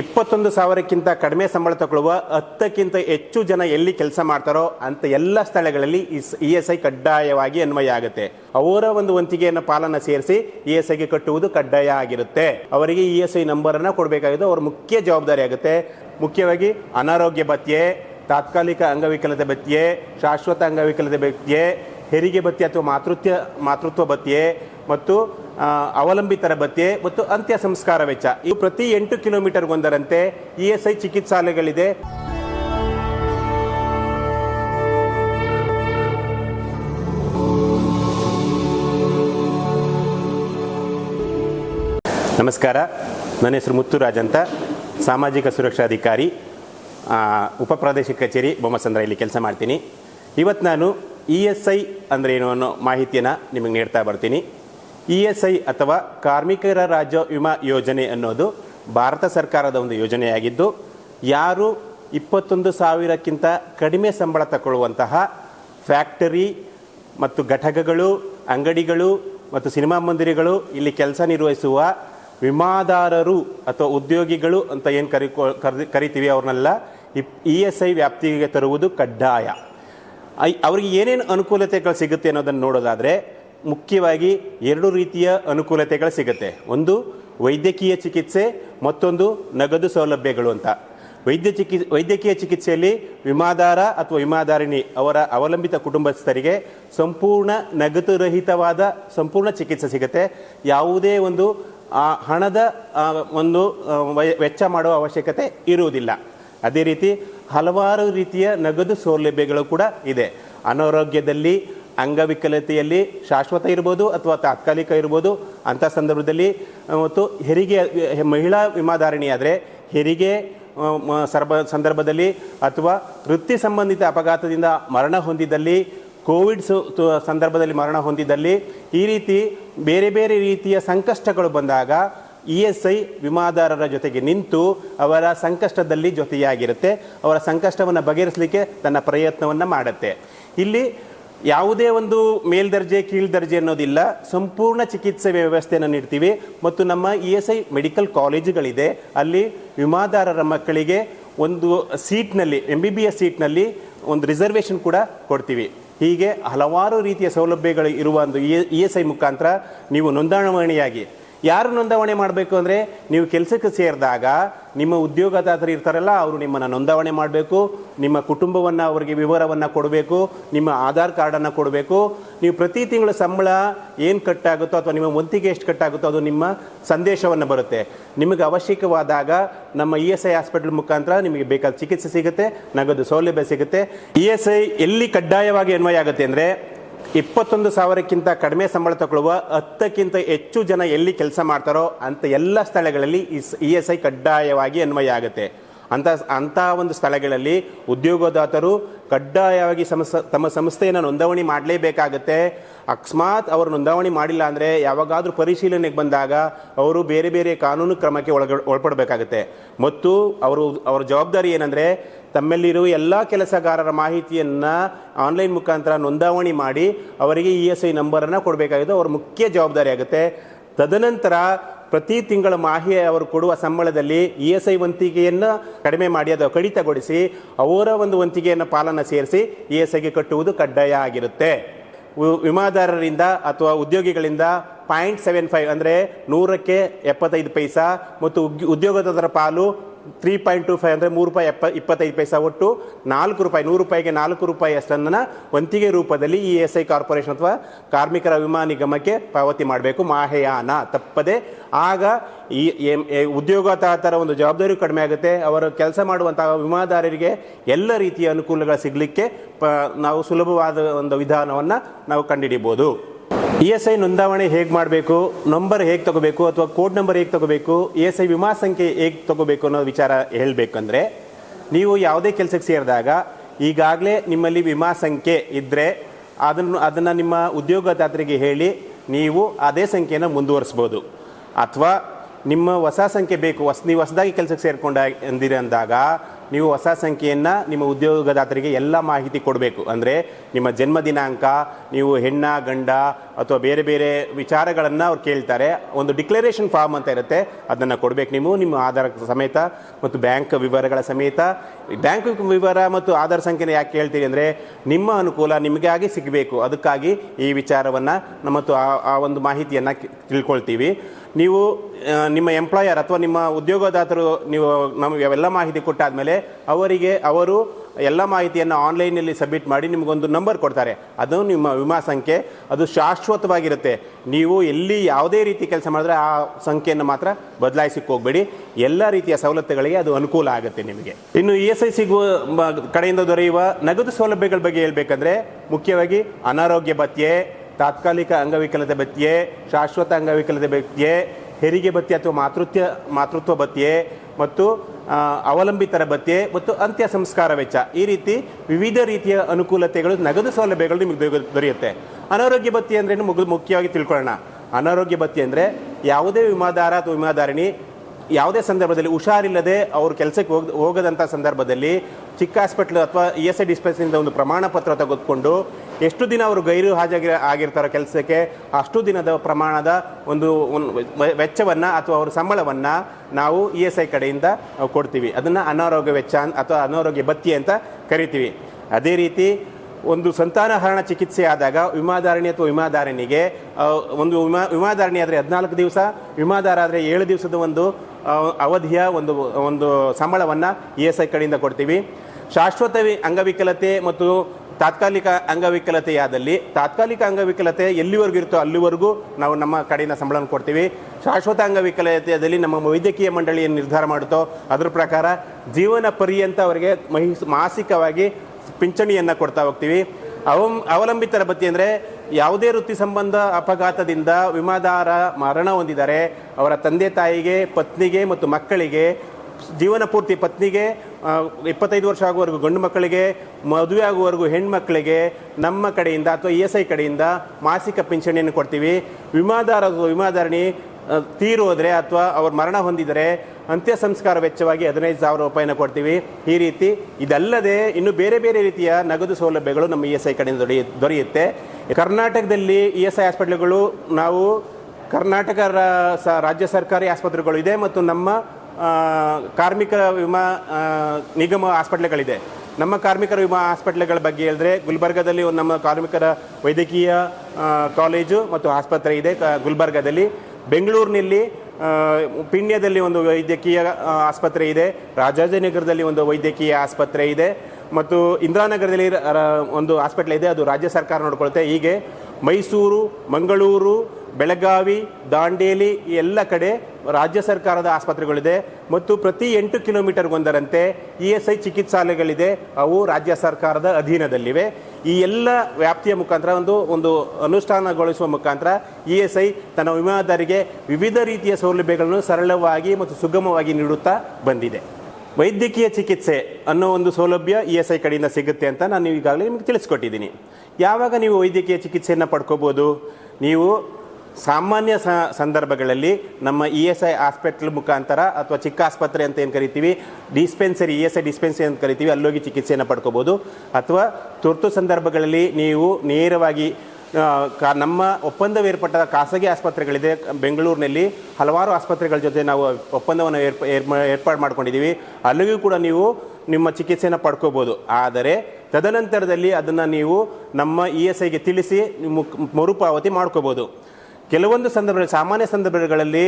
ಇಪ್ಪತ್ತೊಂದು ಸಾವಿರಕ್ಕಿಂತ ಕಡಿಮೆ ಸಂಬಳ ತಗೊಳ್ಳುವ ಹತ್ತಕ್ಕಿಂತ ಹೆಚ್ಚು ಜನ ಎಲ್ಲಿ ಕೆಲಸ ಮಾಡ್ತಾರೋ ಅಂತ ಎಲ್ಲ ಸ್ಥಳಗಳಲ್ಲಿ ಇ ಎಸ್ ಐ ಕಡ್ಡಾಯವಾಗಿ ಅನ್ವಯ ಆಗುತ್ತೆ. ಅವರ ಒಂದು ವಂತಿಗೆಯನ್ನು ಪಾಲನ ಸೇರಿಸಿ ಇ ಎಸ್ ಐಗೆ ಕಟ್ಟುವುದು ಕಡ್ಡಾಯ ಆಗಿರುತ್ತೆ. ಅವರಿಗೆ ಇ ಎಸ್ ಐ ನಂಬರನ್ನು ಕೊಡಬೇಕಾಗಿದ್ದು ಅವರ ಮುಖ್ಯ ಜವಾಬ್ದಾರಿ ಆಗುತ್ತೆ. ಮುಖ್ಯವಾಗಿ ಅನಾರೋಗ್ಯ ಭತ್ಯೆ, ತಾತ್ಕಾಲಿಕ ಅಂಗವಿಕಲತೆ ಭತ್ಯೆ, ಶಾಶ್ವತ ಅಂಗವಿಕಲತೆ ಭತ್ಯೆ, ಹೆರಿಗೆ ಭತ್ಯೆ ಅಥವಾ ಮಾತೃತ್ವ ಮಾತೃತ್ವ ಭತ್ಯೆ ಮತ್ತು ಅವಲಂಬಿತರ ಭತ್ಯೆ ಮತ್ತು ಅಂತ್ಯ ಸಂಸ್ಕಾರ ವೆಚ್ಚ. ಇವು ಪ್ರತಿ ಎಂಟು ಕಿಲೋಮೀಟರ್ಗೊಂದರಂತೆ ಇ ಎಸ್ ಐ ಚಿಕಿತ್ಸಾಲಯಗಳಿದೆ. ನಮಸ್ಕಾರ. ನನ್ನ ಹೆಸರು ಮುತ್ತುರಾಜ್ ಅಂತ. ಸಾಮಾಜಿಕ ಸುರಕ್ಷಾ ಅಧಿಕಾರಿ ಉಪ ಪ್ರಾದೇಶಿಕ ಕಚೇರಿ ಬೊಮ್ಮಸಂದ್ರ ಇಲ್ಲಿ ಕೆಲಸ ಮಾಡ್ತೀನಿ. ಇವತ್ತು ನಾನು ಇ ಎಸ್ ಐ ಅಂದರೆ ಏನು ಅನ್ನೋ ಮಾಹಿತಿಯನ್ನು ನಿಮಗೆ ನೀಡ್ತಾ ಬರ್ತೀನಿ. ಇ ಅಥವಾ ಕಾರ್ಮಿಕರ ರಾಜ್ಯ ವಿಮಾ ಯೋಜನೆ ಅನ್ನೋದು ಭಾರತ ಸರ್ಕಾರದ ಒಂದು ಯೋಜನೆಯಾಗಿದ್ದು, ಯಾರು ಇಪ್ಪತ್ತೊಂದು ಸಾವಿರಕ್ಕಿಂತ ಕಡಿಮೆ ಸಂಬಳ ತಗೊಳ್ಳುವಂತಹ ಫ್ಯಾಕ್ಟರಿ ಮತ್ತು ಘಟಕಗಳು, ಅಂಗಡಿಗಳು ಮತ್ತು ಸಿನಿಮಾ ಮಂದಿರಗಳು ಇಲ್ಲಿ ಕೆಲಸ ನಿರ್ವಹಿಸುವ ವಿಮಾದಾರರು ಅಥವಾ ಉದ್ಯೋಗಿಗಳು ಅಂತ ಏನು ಕರಿ ಕರಿ ಕರಿತೀವಿ ಅವ್ರನ್ನೆಲ್ಲ ಇ ಎಸ್ ಐ ವ್ಯಾಪ್ತಿಗೆ ತರುವುದು ಕಡ್ಡಾಯ. ಅವರಿಗೆ ಏನೇನು ಅನುಕೂಲತೆಗಳು ಸಿಗುತ್ತೆ ಅನ್ನೋದನ್ನು ನೋಡೋದಾದರೆ ಮುಖ್ಯವಾಗಿ ಎರಡು ರೀತಿಯ ಅನುಕೂಲತೆಗಳು ಸಿಗುತ್ತೆ. ಒಂದು ವೈದ್ಯಕೀಯ ಚಿಕಿತ್ಸೆ, ಮತ್ತೊಂದು ನಗದು ಸೌಲಭ್ಯಗಳು ಅಂತ. ವೈದ್ಯ ಚಿಕಿ, ವೈದ್ಯಕೀಯ ಚಿಕಿತ್ಸೆಯಲ್ಲಿ ವಿಮಾದಾರ ಅಥವಾ ವಿಮಾದಾರಿಣಿ ಅವರ ಅವಲಂಬಿತ ಕುಟುಂಬಸ್ಥರಿಗೆ ಸಂಪೂರ್ಣ ನಗದು ರಹಿತವಾದ ಸಂಪೂರ್ಣ ಚಿಕಿತ್ಸೆ ಸಿಗುತ್ತೆ. ಯಾವುದೇ ಒಂದು ಹಣದ ಒಂದು ವೆಚ್ಚ ಮಾಡುವ ಅವಶ್ಯಕತೆ ಇರುವುದಿಲ್ಲ. ಅದೇ ರೀತಿ ಹಲವಾರು ರೀತಿಯ ನಗದು ಸೌಲಭ್ಯಗಳು ಕೂಡ ಇದೆ. ಅನಾರೋಗ್ಯದಲ್ಲಿ ಅಂಗವಿಕಲತೆಯಲ್ಲಿ ಶಾಶ್ವತ ಇರ್ಬೋದು ಅಥವಾ ತಾತ್ಕಾಲಿಕ ಇರ್ಬೋದು ಅಂಥ ಸಂದರ್ಭದಲ್ಲಿ ಮತ್ತು ಹೆರಿಗೆ ಮಹಿಳಾ ವಿಮಾಧಾರಣಿಯಾದರೆ ಹೆರಿಗೆ ಸರ್ಬ, ಸಂದರ್ಭದಲ್ಲಿ ಅಥವಾ ವೃತ್ತಿ ಸಂಬಂಧಿತ ಅಪಘಾತದಿಂದ ಮರಣ ಹೊಂದಿದಲ್ಲಿ ಕೋವಿಡ್ಸು ತು- ಸಂದರ್ಭದಲ್ಲಿ ಮರಣ ಹೊಂದಿದಲ್ಲಿ ಈ ರೀತಿ ಬೇರೆ ಬೇರೆ ರೀತಿಯ ಸಂಕಷ್ಟಗಳು ಬಂದಾಗ ಇ ಎಸ್ ಐ ವಿಮಾದಾರರ ಜೊತೆಗೆ ನಿಂತು ಅವರ ಸಂಕಷ್ಟದಲ್ಲಿ ಜೊತೆಯಾಗಿರುತ್ತೆ. ಅವರ ಸಂಕಷ್ಟವನ್ನು ಬಗೆಹರಿಸಲಿಕ್ಕೆ ತನ್ನ ಪ್ರಯತ್ನವನ್ನು ಮಾಡುತ್ತೆ. ಇಲ್ಲಿ ಯಾವುದೇ ಒಂದು ಮೇಲ್ದರ್ಜೆ, ಕೀಳ್ದರ್ಜೆ ಅನ್ನೋದಿಲ್ಲ. ಸಂಪೂರ್ಣ ಚಿಕಿತ್ಸೆ ವ್ಯವಸ್ಥೆಯನ್ನು ನೀಡ್ತೀವಿ. ಮತ್ತು ನಮ್ಮ ಇ ಎಸ್ ಐ ಮೆಡಿಕಲ್ ಕಾಲೇಜುಗಳಿದೆ. ಅಲ್ಲಿ ವಿಮಾದಾರರ ಮಕ್ಕಳಿಗೆ ಒಂದು ಸೀಟ್ನಲ್ಲಿ ಎಂ ಬಿ ಬಿ ಎಸ್ ಸೀಟ್ನಲ್ಲಿ ಒಂದು ರಿಸರ್ವೇಷನ್ ಕೂಡ ಕೊಡ್ತೀವಿ. ಹೀಗೆ ಹಲವಾರು ರೀತಿಯ ಸೌಲಭ್ಯಗಳು ಇರುವ ಒಂದು ಇ ಎಸ್ ಐ ಮುಖಾಂತರ ನೀವು ನೋಂದಣಿಯಾಗಿ ಯಾರು ನೋಂದಾವಣೆ ಮಾಡಬೇಕು ಅಂದರೆ ನೀವು ಕೆಲಸಕ್ಕೆ ಸೇರಿದಾಗ ನಿಮ್ಮ ಉದ್ಯೋಗದಾತರು ಇರ್ತಾರಲ್ಲ, ಅವರು ನಿಮ್ಮನ್ನು ನೋಂದಾವಣೆ ಮಾಡಬೇಕು, ನಿಮ್ಮ ಕುಟುಂಬವನ್ನು ಅವರಿಗೆ ವಿವರವನ್ನು ಕೊಡಬೇಕು, ನಿಮ್ಮ ಆಧಾರ್ ಕಾರ್ಡನ್ನು ಕೊಡಬೇಕು. ನೀವು ಪ್ರತಿ ತಿಂಗಳು ಸಂಬಳ ಏನು ಕಟ್ಟಾಗುತ್ತೋ ಅಥವಾ ನಿಮ್ಮ ವಂತಿಗೆ ಎಷ್ಟು ಕಟ್ಟಾಗುತ್ತೋ ಅದು ನಿಮ್ಮ ಸಂದೇಶವನ್ನು ಬರುತ್ತೆ. ನಿಮಗೆ ಅವಶ್ಯಕವಾದಾಗ ನಮ್ಮ ಇ ಎಸ್ ಐ ಹಾಸ್ಪಿಟಲ್ ಮುಖಾಂತರ ನಿಮಗೆ ಬೇಕಾದ ಚಿಕಿತ್ಸೆ ಸಿಗುತ್ತೆ, ನಗದು ಸೌಲಭ್ಯ ಸಿಗುತ್ತೆ. ಇ ಎಸ್ ಐ ಎಲ್ಲಿ ಕಡ್ಡಾಯವಾಗಿ ಅನ್ವಯ ಆಗುತ್ತೆ ಅಂದರೆ ಇಪ್ಪತ್ತೊಂದು ಸಾವಿರಕ್ಕಿಂತ ಕಡಿಮೆ ಸಂಬಳ ತಗೊಳ್ಳುವ ಹತ್ತಕ್ಕಿಂತ ಹೆಚ್ಚು ಜನ ಎಲ್ಲಿ ಕೆಲಸ ಮಾಡ್ತಾರೋ ಅಂತ ಎಲ್ಲ ಸ್ಥಳಗಳಲ್ಲಿ ಇ ಎಸ್ ಐ ಕಡ್ಡಾಯವಾಗಿ ಅನ್ವಯ ಆಗುತ್ತೆ. ಅಂತ ಅಂತಹ ಒಂದು ಸ್ಥಳಗಳಲ್ಲಿ ಉದ್ಯೋಗದಾತರು ಕಡ್ಡಾಯವಾಗಿ ತಮ್ಮ ಸಂಸ್ಥೆಯನ್ನು ನೋಂದಣಿ ಮಾಡಲೇಬೇಕಾಗತ್ತೆ. ಅಕಸ್ಮಾತ್ ಅವರು ನೋಂದಣಿ ಮಾಡಿಲ್ಲ ಅಂದರೆ ಯಾವಾಗಾದರೂ ಪರಿಶೀಲನೆಗೆ ಬಂದಾಗ ಅವರು ಬೇರೆ ಬೇರೆ ಕಾನೂನು ಕ್ರಮಕ್ಕೆ ಒಳಗ, ಒಳಪಡಬೇಕಾಗುತ್ತೆ. ಮತ್ತು ಅವರು, ಅವರ ಜವಾಬ್ದಾರಿ ಏನಂದರೆ ತಮ್ಮಲ್ಲಿರುವ ಎಲ್ಲ ಕೆಲಸಗಾರರ ಮಾಹಿತಿಯನ್ನು ಆನ್ಲೈನ್ ಮುಖಾಂತರ ನೋಂದಾವಣಿ ಮಾಡಿ ಅವರಿಗೆ ಇ ಎಸ್ ಐ ನಂಬರನ್ನು ಕೊಡಬೇಕಾಗಿದ್ದು ಅವರ ಮುಖ್ಯ ಜವಾಬ್ದಾರಿ ಆಗುತ್ತೆ. ತದನಂತರ ಪ್ರತಿ ತಿಂಗಳ ಮಾಹಿ ಅವರು ಕೊಡುವ ಸಂಬಳದಲ್ಲಿ ಇ ಎಸ್ ಐ ವಂತಿಗೆಯನ್ನು ಕಡಿಮೆ ಮಾಡಿ ಅದು ಕಡಿತಗೊಳಿಸಿ ಅವರ ಒಂದು ವಂತಿಗೆಯನ್ನು ಪಾಲನ ಸೇರಿಸಿ ಇ ಎಸ್ ಐಗೆ ಕಟ್ಟುವುದು ಕಡ್ಡಾಯ ಆಗಿರುತ್ತೆ. ವಿಮಾದಾರರಿಂದ ಅಥವಾ ಉದ್ಯೋಗಿಗಳಿಂದ ಪಾಯಿಂಟ್ ಸೆವೆನ್ ಫೈವ್ ಅಂದರೆ ನೂರಕ್ಕೆ ಎಪ್ಪತ್ತೈದು ಪೈಸಾ ಮತ್ತು ಉದ್ಯೋಗದಾತರ ಪಾಲು ತ್ರೀ ಪಾಯಿಂಟ್ ಟು ಫೈವ್ ಅಂದರೆ ಮೂರು ರೂಪಾಯಿ ಎಪ್ಪ ಇಪ್ಪತ್ತೈದು ಪೈಸಾ ಒಟ್ಟು ನಾಲ್ಕು ರೂಪಾಯಿ, ನೂರು ರೂಪಾಯಿಗೆ ನಾಲ್ಕು ರೂಪಾಯಿ ಅಷ್ಟನ್ನು ವಂತಿಗೆ ರೂಪದಲ್ಲಿ ಇ ಎಸ್ ಐ ಕಾರ್ಪೊರೇಷನ್ ಅಥವಾ ಕಾರ್ಮಿಕರ ವಿಮಾ ನಿಗಮಕ್ಕೆ ಪಾವತಿ ಮಾಡಬೇಕು. ಮಾಹೆಯಾನ ತಪ್ಪದೆ. ಆಗ ಈ ಉದ್ಯೋಗದಾತರ ಒಂದು ಜವಾಬ್ದಾರಿ ಕಡಿಮೆ ಆಗುತ್ತೆ. ಅವರು ಕೆಲಸ ಮಾಡುವಂತಹ ವಿಮಾದಾರರಿಗೆ ಎಲ್ಲ ರೀತಿಯ ಅನುಕೂಲಗಳು ಸಿಗಲಿಕ್ಕೆ ನಾವು ಸುಲಭವಾದ ಒಂದು ವಿಧಾನವನ್ನು ನಾವು ಕಂಡುಹಿಡಿಬೋದು ಇ ಎಸ್ ಐ ನೋಂದಾವಣೆ ಹೇಗೆ ಮಾಡಬೇಕು, ನಂಬರ್ ಹೇಗೆ ತಗೋಬೇಕು, ಅಥವಾ ಕೋಡ್ ನಂಬರ್ ಹೇಗೆ ತಗೋಬೇಕು, ಇ ಎಸ್ ಐ ವಿಮಾ ಸಂಖ್ಯೆ ಹೇಗೆ ತಗೋಬೇಕು ಅನ್ನೋ ವಿಚಾರ ಹೇಳಬೇಕಂದ್ರೆ, ನೀವು ಯಾವುದೇ ಕೆಲಸಕ್ಕೆ ಸೇರಿದಾಗ ಈಗಾಗಲೇ ನಿಮ್ಮಲ್ಲಿ ವಿಮಾ ಸಂಖ್ಯೆ ಇದ್ದರೆ ಅದನ್ನು ಅದನ್ನು ನಿಮ್ಮ ಉದ್ಯೋಗದಾತರಿಗೆ ಹೇಳಿ ನೀವು ಅದೇ ಸಂಖ್ಯೆಯನ್ನು ಮುಂದುವರಿಸ್ಬೋದು. ಅಥವಾ ನಿಮ್ಮ ಹೊಸ ಸಂಖ್ಯೆ ಬೇಕು, ಹೊಸ, ನೀವು ಹೊಸದಾಗಿ ಕೆಲಸಕ್ಕೆ ಸೇರಿಕೊಂಡ ಅಂದಿರಿ ಅಂದಾಗ ನೀವು ಹೊಸ ಸಂಖ್ಯೆಯನ್ನು ನಿಮ್ಮ ಉದ್ಯೋಗದಾತರಿಗೆ ಎಲ್ಲ ಮಾಹಿತಿ ಕೊಡಬೇಕು. ಅಂದರೆ ನಿಮ್ಮ ಜನ್ಮ ದಿನಾಂಕ, ನೀವು ಹೆಣ್ಣ, ಗಂಡ ಅಥವಾ ಬೇರೆ ಬೇರೆ ವಿಚಾರಗಳನ್ನು ಅವ್ರು ಕೇಳ್ತಾರೆ. ಒಂದು ಡಿಕ್ಲರೇಷನ್ ಫಾರ್ಮ್ ಅಂತ ಇರುತ್ತೆ. ಅದನ್ನು ಕೊಡಬೇಕು ನೀವು ನಿಮ್ಮ ಆಧಾರ ಸಮೇತ ಮತ್ತು ಬ್ಯಾಂಕ್ ವಿವರಗಳ ಸಮೇತ. ಬ್ಯಾಂಕ್ ವಿವರ ಮತ್ತು ಆಧಾರ್ ಸಂಖ್ಯೆನ ಯಾಕೆ ಕೇಳ್ತೀರಿ ಅಂದರೆ ನಿಮ್ಮ ಅನುಕೂಲ ನಿಮಗಾಗಿ ಸಿಗಬೇಕು. ಅದಕ್ಕಾಗಿ ಈ ವಿಚಾರವನ್ನು ಮತ್ತು ಆ- ಆ ಒಂದು ಮಾಹಿತಿಯನ್ನು ತಿಳ್ಕೊಳ್ತೀವಿ. ನೀವು ನಿಮ್ಮ ಎಂಪ್ಲಾಯರ್ ಅಥವಾ ನಿಮ್ಮ ಉದ್ಯೋಗದಾತರು ನೀವು ನಮಗೆ ಅವೆಲ್ಲ ಮಾಹಿತಿ ಕೊಟ್ಟಾದಮೇಲೆ ಅವರಿಗೆ, ಅವರು ಎಲ್ಲ ಮಾಹಿತಿಯನ್ನು ಆನ್ಲೈನಲ್ಲಿ ಸಬ್ಮಿಟ್ ಮಾಡಿ ನಿಮಗೊಂದು ನಂಬರ್ ಕೊಡ್ತಾರೆ. ಅದು ನಿಮ್ಮ ವಿಮಾ ಸಂಖ್ಯೆ, ಅದು ಶಾಶ್ವತವಾಗಿರುತ್ತೆ. ನೀವು ಎಲ್ಲಿ ಯಾವುದೇ ರೀತಿ ಕೆಲಸ ಮಾಡಿದ್ರೆ ಆ ಸಂಖ್ಯೆಯನ್ನು ಮಾತ್ರ ಬದಲಾಯಿಸಕ್ಕೆ ಹೋಗಬೇಡಿ. ಎಲ್ಲ ರೀತಿಯ ಸವಲತ್ತುಗಳಿಗೆ ಅದು ಅನುಕೂಲ ಆಗುತ್ತೆ ನಿಮಗೆ. ಇನ್ನು ಇ ಎಸ್ ಐ ಮ- ಕಡೆಯಿಂದ ದೊರೆಯುವ ನಗದು ಸೌಲಭ್ಯಗಳ ಬಗ್ಗೆ ಹೇಳಬೇಕಂದ್ರೆ, ಮುಖ್ಯವಾಗಿ ಅನಾರೋಗ್ಯ ಭತ್ಯೆ ತಾತ್ಕಾಲಿಕ ಅಂಗವಿಕಲತೆ ಭತ್ಯೆ ಶಾಶ್ವತ ಅಂಗವಿಕಲತೆ ಭತ್ಯೆ ಹೆರಿಗೆ ಭತ್ಯೆ ಅಥವಾ ಮಾತೃತ್ವ ಮಾತೃತ್ವ ಭತ್ಯೆ ಮತ್ತು ಅವಲಂಬಿತರ ಭತ್ಯೆ ಮತ್ತು ಅಂತ್ಯ ಸಂಸ್ಕಾರ ವೆಚ್ಚ. ಈ ರೀತಿ ವಿವಿಧ ರೀತಿಯ ಅನುಕೂಲತೆಗಳು, ನಗದು ಸೌಲಭ್ಯಗಳು ನಿಮಗೆ ದೊರೆ- ದೊರೆಯುತ್ತೆ. ಅನಾರೋಗ್ಯ ಭತ್ಯೆ ಅಂದ್ರೆ ಮುಗಿದು ಮುಖ್ಯವಾಗಿ ತಿಳ್ಕೊಳ್ಳೋಣ. ಅನಾರೋಗ್ಯ ಭತ್ಯೆ ಅಂದರೆ ಯಾವುದೇ ವಿಮಾದಾರ ಅಥವಾ ವಿಮಾದಾರಿಣಿ ಯಾವುದೇ ಸಂದರ್ಭದಲ್ಲಿ ಹುಷಾರಿಲ್ಲದೆ ಅವರು ಕೆಲಸಕ್ಕೆ ಹೋಗ ಹೋಗದಂಥ ಸಂದರ್ಭದಲ್ಲಿ ಚಿಕ್ಕ ಹಾಸ್ಪಿಟ್ಲ್ ಅಥವಾ ಇ ಎಸ್ ಐ ಡಿಸ್ಪೆನ್ಸಿಂದ ಒಂದು ಪ್ರಮಾಣ ಪತ್ರ ತೆಗೆದುಕೊಂಡು ಎಷ್ಟು ದಿನ ಅವರು ಗೈರು ಹಾಜಾಗಿ ಆಗಿರ್ತಾರೋ ಕೆಲಸಕ್ಕೆ ಅಷ್ಟು ದಿನದ ಪ್ರಮಾಣದ ಒಂದು ವೆಚ್ಚವನ್ನು ಅಥವಾ ಅವ್ರ ಸಂಬಳವನ್ನು ನಾವು ಇ ಎಸ್ ಐ ಕಡೆಯಿಂದ ಕೊಡ್ತೀವಿ. ಅದನ್ನು ಅನಾರೋಗ್ಯ ವೆಚ್ಚ ಅಥವಾ ಅನಾರೋಗ್ಯ ಬತ್ತಿ ಅಂತ ಕರಿತೀವಿ. ಅದೇ ರೀತಿ ಒಂದು ಸಂತಾನಹರಣ ಚಿಕಿತ್ಸೆ ಆದಾಗ ವಿಮಾಧಾರಣಿ ಅಥವಾ ವಿಮಾಧಾರಣಿಗೆ ಒಂದು ವಿಮಾ ವಿಮಾಧಾರಣಿ ಆದರೆ ಹದಿನಾಲ್ಕು ದಿವಸ, ವಿಮಾದಾರ ಆದರೆ ಏಳು ದಿವಸದ ಒಂದು ಅವಧಿಯ ಒಂದು ಒಂದು ಸಂಬಳವನ್ನು ಇ ಎಸ್ ಐ ಕಡೆಯಿಂದ ಕೊಡ್ತೀವಿ. ಶಾಶ್ವತ ಅಂಗವಿಕಲತೆ ಮತ್ತು ತಾತ್ಕಾಲಿಕ ಅಂಗವಿಕಲತೆಯಾದಲ್ಲಿ, ತಾತ್ಕಾಲಿಕ ಅಂಗವಿಕಲತೆ ಎಲ್ಲಿವರೆಗೂ ಇರುತ್ತೋ ಅಲ್ಲಿವರೆಗೂ ನಾವು ನಮ್ಮ ಕಡೆಯಿಂದ ಸಂಬಳವನ್ನು ಕೊಡ್ತೀವಿ. ಶಾಶ್ವತ ಅಂಗವಿಕಲತೆಯಲ್ಲಿ ನಮ್ಮ ವೈದ್ಯಕೀಯ ಮಂಡಳಿ ಏನು ನಿರ್ಧಾರ ಮಾಡುತ್ತೋ ಅದರ ಪ್ರಕಾರ ಜೀವನ ಪರ್ಯಂತ ಅವರಿಗೆ ಮಹಿ, ಮಾಸಿಕವಾಗಿ ಪಿಂಚಣಿಯನ್ನು ಕೊಡ್ತಾ ಹೋಗ್ತೀವಿ. ಅವಂ, ಅವಲಂಬಿತರ ಬತ್ತಿ ಅಂದರೆ ಯಾವುದೇ ವೃತ್ತಿ ಸಂಬಂಧ ಅಪಘಾತದಿಂದ ವಿಮಾದಾರ ಮರಣ ಹೊಂದಿದ್ದಾರೆ ಅವರ ತಂದೆ ತಾಯಿಗೆ, ಪತ್ನಿಗೆ ಮತ್ತು ಮಕ್ಕಳಿಗೆ, ಜೀವನ ಪೂರ್ತಿ ಪತ್ನಿಗೆ ಇಪ್ಪತ್ತೈದು ವರ್ಷ ಆಗುವವರೆಗೂ ಗಂಡು ಮಕ್ಕಳಿಗೆ, ಮದುವೆ ಆಗುವವರೆಗೂ ಹೆಣ್ಮಕ್ಕಳಿಗೆ ನಮ್ಮ ಕಡೆಯಿಂದ ಅಥವಾ ಇ ಎಸ್ ಐ ಕಡೆಯಿಂದ ಮಾಸಿಕ ಪಿಂಚಣಿಯನ್ನು ಕೊಡ್ತೀವಿ. ವಿಮಾದಾರ ವಿಮಾದಾರಣಿ ತೀರೋದ್ರೆ ಅಥವಾ ಅವ್ರು ಮರಣ ಹೊಂದಿದರೆ ಅಂತ್ಯ ಸಂಸ್ಕಾರ ವೆಚ್ಚವಾಗಿ ಹದಿನೈದು ಸಾವಿರ ರೂಪಾಯಿನ ಕೊಡ್ತೀವಿ. ಈ ರೀತಿ ಇದಲ್ಲದೆ ಇನ್ನು ಬೇರೆ ಬೇರೆ ರೀತಿಯ ನಗದು ಸೌಲಭ್ಯಗಳು ನಮ್ಮ ಇ ಎಸ್ ಐ ಕಡೆಯಿಂದ ದೊರೆಯ, ದೊರೆಯುತ್ತೆ. ಕರ್ನಾಟಕದಲ್ಲಿ ಇ ಎಸ್ ಐ ಹಾಸ್ಪಿಟ್ಲ್ಗಳು, ನಾವು ಕರ್ನಾಟಕ ರಾಜ್ಯ ಸರ್ಕಾರಿ ಆಸ್ಪತ್ರೆಗಳು ಇದೆ ಮತ್ತು ನಮ್ಮ ಕಾರ್ಮಿಕ ವಿಮಾ ನಿಗಮ ಹಾಸ್ಪಿಟ್ಲ್ಗಳಿದೆ. ನಮ್ಮ ಕಾರ್ಮಿಕರ ವಿಮಾ ಹಾಸ್ಪಿಟ್ಲ್ಗಳ ಬಗ್ಗೆ ಹೇಳಿದ್ರೆ ಗುಲ್ಬರ್ಗದಲ್ಲಿ ಒಂದು ನಮ್ಮ ಕಾರ್ಮಿಕರ ವೈದ್ಯಕೀಯ ಕಾಲೇಜು ಮತ್ತು ಆಸ್ಪತ್ರೆ ಇದೆ ಗುಲ್ಬರ್ಗದಲ್ಲಿ. ಬೆಂಗಳೂರಿನಲ್ಲಿ ಆ, ಪಿಣ್ಯದಲ್ಲಿ ಒಂದು ವೈದ್ಯಕೀಯ ಆಸ್ಪತ್ರೆ ಇದೆ. ರಾಜಾಜಿನಗರದಲ್ಲಿ ಒಂದು ವೈದ್ಯಕೀಯ ಆಸ್ಪತ್ರೆ ಇದೆ. ಮತ್ತು ಇಂದಿರಾನಗರದಲ್ಲಿ ಒಂದು ಹಾಸ್ಪಿಟ್ಲ್ ಇದೆ. ಅದು ರಾಜ್ಯ ಸರ್ಕಾರ ನೋಡ್ಕೊಳುತ್ತೆ ಹೀಗೆ ಮೈಸೂರು ಮಂಗಳೂರು ಬೆಳಗಾವಿ, ದಾಂಡೇಲಿ ಎಲ್ಲ ಕಡೆ ರಾಜ್ಯ ಸರ್ಕಾರದ ಆಸ್ಪತ್ರೆಗಳಿದೆ ಮತ್ತು ಪ್ರತಿ ಎಂಟು ಕಿಲೋಮೀಟರ್ಗೊಂದರಂತೆ ಇ ಎಸ್ ಐ ಚಿಕಿತ್ಸಾಲಯಗಳಿದೆ. ಅವು ರಾಜ್ಯ ಸರ್ಕಾರದ ಅಧೀನದಲ್ಲಿವೆ. ಈ ಎಲ್ಲ ವ್ಯಾಪ್ತಿಯ ಮುಖಾಂತರ ಒಂದು ಒಂದು ಅನುಷ್ಠಾನಗೊಳಿಸುವ ಮುಖಾಂತರ ಇ ಎಸ್ ಐ ತನ್ನ ವಿಮಾದಾರಿಗೆ ವಿವಿಧ ರೀತಿಯ ಸೌಲಭ್ಯಗಳನ್ನು ಸರಳವಾಗಿ ಮತ್ತು ಸುಗಮವಾಗಿ ನೀಡುತ್ತಾ ಬಂದಿದೆ. ವೈದ್ಯಕೀಯ ಚಿಕಿತ್ಸೆ ಅನ್ನೋ ಒಂದು ಸೌಲಭ್ಯ ಇ ಎಸ್ ಐ ಕಡೆಯಿಂದ ಸಿಗುತ್ತೆ ಅಂತ ನಾನು ಈಗಾಗಲೇ ನಿಮಗೆ ತಿಳಿಸ್ಕೊಟ್ಟಿದ್ದೀನಿ. ಯಾವಾಗ ನೀವು ವೈದ್ಯಕೀಯ ಚಿಕಿತ್ಸೆಯನ್ನು ಪಡ್ಕೋಬೋದು? ನೀವು ಸಾಮಾನ್ಯ ಸಂದರ್ಭಗಳಲ್ಲಿ ನಮ್ಮ ಇ ಎಸ್ ಐ ಹಾಸ್ಪಿಟ್ಲ್ ಮುಖಾಂತರ ಅಥವಾ ಚಿಕ್ಕ ಆಸ್ಪತ್ರೆ ಅಂತ ಏನು ಕರಿತೀವಿ? Dispensary, E S I dispensary ಅಂತ ಕರಿತೀವಿ. ಅಲ್ಲೋಗಿ ಚಿಕಿತ್ಸೆಯನ್ನು ಪಡ್ಕೋಬೋದು. ಅಥವಾ ತುರ್ತು ಸಂದರ್ಭಗಳಲ್ಲಿ ನೀವು ನೇರವಾಗಿ ಕಾ, ನಮ್ಮ ಒಪ್ಪಂದವೇರ್ಪಟ್ಟ ಖಾಸಗಿ ಆಸ್ಪತ್ರೆಗಳಿದೆ. ಬೆಂಗಳೂರಿನಲ್ಲಿ ಹಲವಾರು ಆಸ್ಪತ್ರೆಗಳ ಜೊತೆ ನಾವು ಒಪ್ಪಂದವನ್ನು ಏರ್ಪ ಏರ್ಪಾಡು ಮಾಡ್ಕೊಂಡಿದ್ದೀವಿ ಅಲ್ಲಿಗೂ ಕೂಡ ನೀವು ನಿಮ್ಮ ಚಿಕಿತ್ಸೆಯನ್ನು ಪಡ್ಕೋಬೋದು. ಆದರೆ ತದನಂತರದಲ್ಲಿ ಅದನ್ನು ನೀವು ನಮ್ಮ ಇ ಎಸ್ ಐಗೆ ತಿಳಿಸಿ ಮರುಪಾವತಿ ಮಾಡ್ಕೋಬೋದು. ಕೆಲವೊಂದು ಸಂದರ್ಭಗಳಲ್ಲಿ, ಸಾಮಾನ್ಯ ಸಂದರ್ಭಗಳಲ್ಲಿ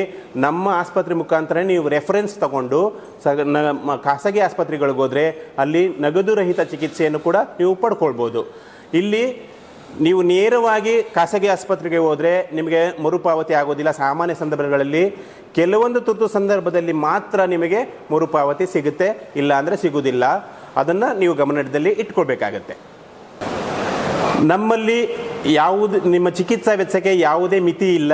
ನಮ್ಮ ಆಸ್ಪತ್ರೆ ಮುಖಾಂತರ ನೀವು ರೆಫರೆನ್ಸ್ ತಗೊಂಡು, ಸ ನಮ್ಮ ಖಾಸಗಿ ಆಸ್ಪತ್ರೆಗಳಿಗೆ ಹೋದರೆ ಅಲ್ಲಿ ನಗದು ರಹಿತ ಚಿಕಿತ್ಸೆಯನ್ನು ಕೂಡ ನೀವು ಪಡ್ಕೊಳ್ಬೋದು. ಇಲ್ಲಿ ನೀವು ನೇರವಾಗಿ ಖಾಸಗಿ ಆಸ್ಪತ್ರೆಗೆ ಹೋದರೆ ನಿಮಗೆ ಮರುಪಾವತಿ ಆಗೋದಿಲ್ಲ. ಸಾಮಾನ್ಯ ಸಂದರ್ಭಗಳಲ್ಲಿ ಕೆಲವೊಂದು ತುರ್ತು ಸಂದರ್ಭದಲ್ಲಿ ಮಾತ್ರ ನಿಮಗೆ ಮರುಪಾವತಿ ಸಿಗುತ್ತೆ, ಇಲ್ಲ ಅಂದರೆ ಸಿಗುವುದಿಲ್ಲ ಅದನ್ನು ನೀವು ಗಮನದಲ್ಲಿ ಇಟ್ಕೊಳ್ಬೇಕಾಗತ್ತೆ. ನಮ್ಮಲ್ಲಿ ಯಾವುದು, ನಿಮ್ಮ ಚಿಕಿತ್ಸಾ ವೆಚ್ಚಕ್ಕೆ ಯಾವುದೇ ಮಿತಿ ಇಲ್ಲ.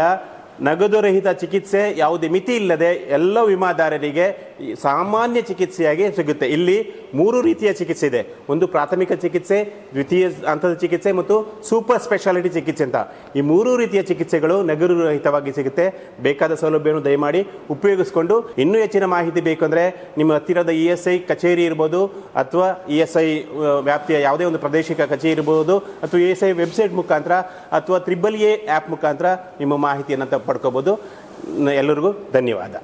ನಗದು ರಹಿತ ಚಿಕಿತ್ಸೆ ಯಾವುದೇ ಮಿತಿ ಇಲ್ಲದೆ ಎಲ್ಲ ವಿಮಾದಾರರಿಗೆ ಸಾಮಾನ್ಯ ಚಿಕಿತ್ಸೆಯಾಗಿ ಸಿಗುತ್ತೆ. ಇಲ್ಲಿ ಮೂರು ರೀತಿಯ ಚಿಕಿತ್ಸೆ ಇದೆ. ಒಂದು ಪ್ರಾಥಮಿಕ ಚಿಕಿತ್ಸೆ, ದ್ವಿತೀಯ ಹಂತದ ಚಿಕಿತ್ಸೆ ಮತ್ತು ಸೂಪರ್ ಸ್ಪೆಷಾಲಿಟಿ ಚಿಕಿತ್ಸೆ ಅಂತ. ಈ ಮೂರು ರೀತಿಯ ಚಿಕಿತ್ಸೆಗಳು ನಗರು ರಹಿತವಾಗಿ ಸಿಗುತ್ತೆ. ಬೇಕಾದ ಸೌಲಭ್ಯವನ್ನು ದಯಮಾಡಿ ಉಪಯೋಗಿಸ್ಕೊಂಡು ಇನ್ನೂ ಹೆಚ್ಚಿನ ಮಾಹಿತಿ ಬೇಕಂದ್ರೆ ನಿಮ್ಮ ಹತ್ತಿರದ ಇ ಎಸ್ ಐ ಕಚೇರಿ ಇರ್ಬೋದು ಅಥವಾ ಇ ಎಸ್ ಐ ವ್ಯಾಪ್ತಿಯ ಯಾವುದೇ ಒಂದು ಪ್ರಾದೇಶಿಕ ಕಚೇರಿ ಇರ್ಬೋದು ಅಥವಾ ಇ ಎಸ್ ಐ ವೆಬ್ಸೈಟ್ ಮುಖಾಂತರ ಅಥವಾ ತ್ರಿಬಲ್ ಎ ಆ್ಯಪ್ ಮುಖಾಂತರ ನಿಮ್ಮ ಮಾಹಿತಿಯನ್ನು ಪಡ್ಕೋಬೋದು. ಎಲ್ಲರಿಗೂ ಧನ್ಯವಾದ.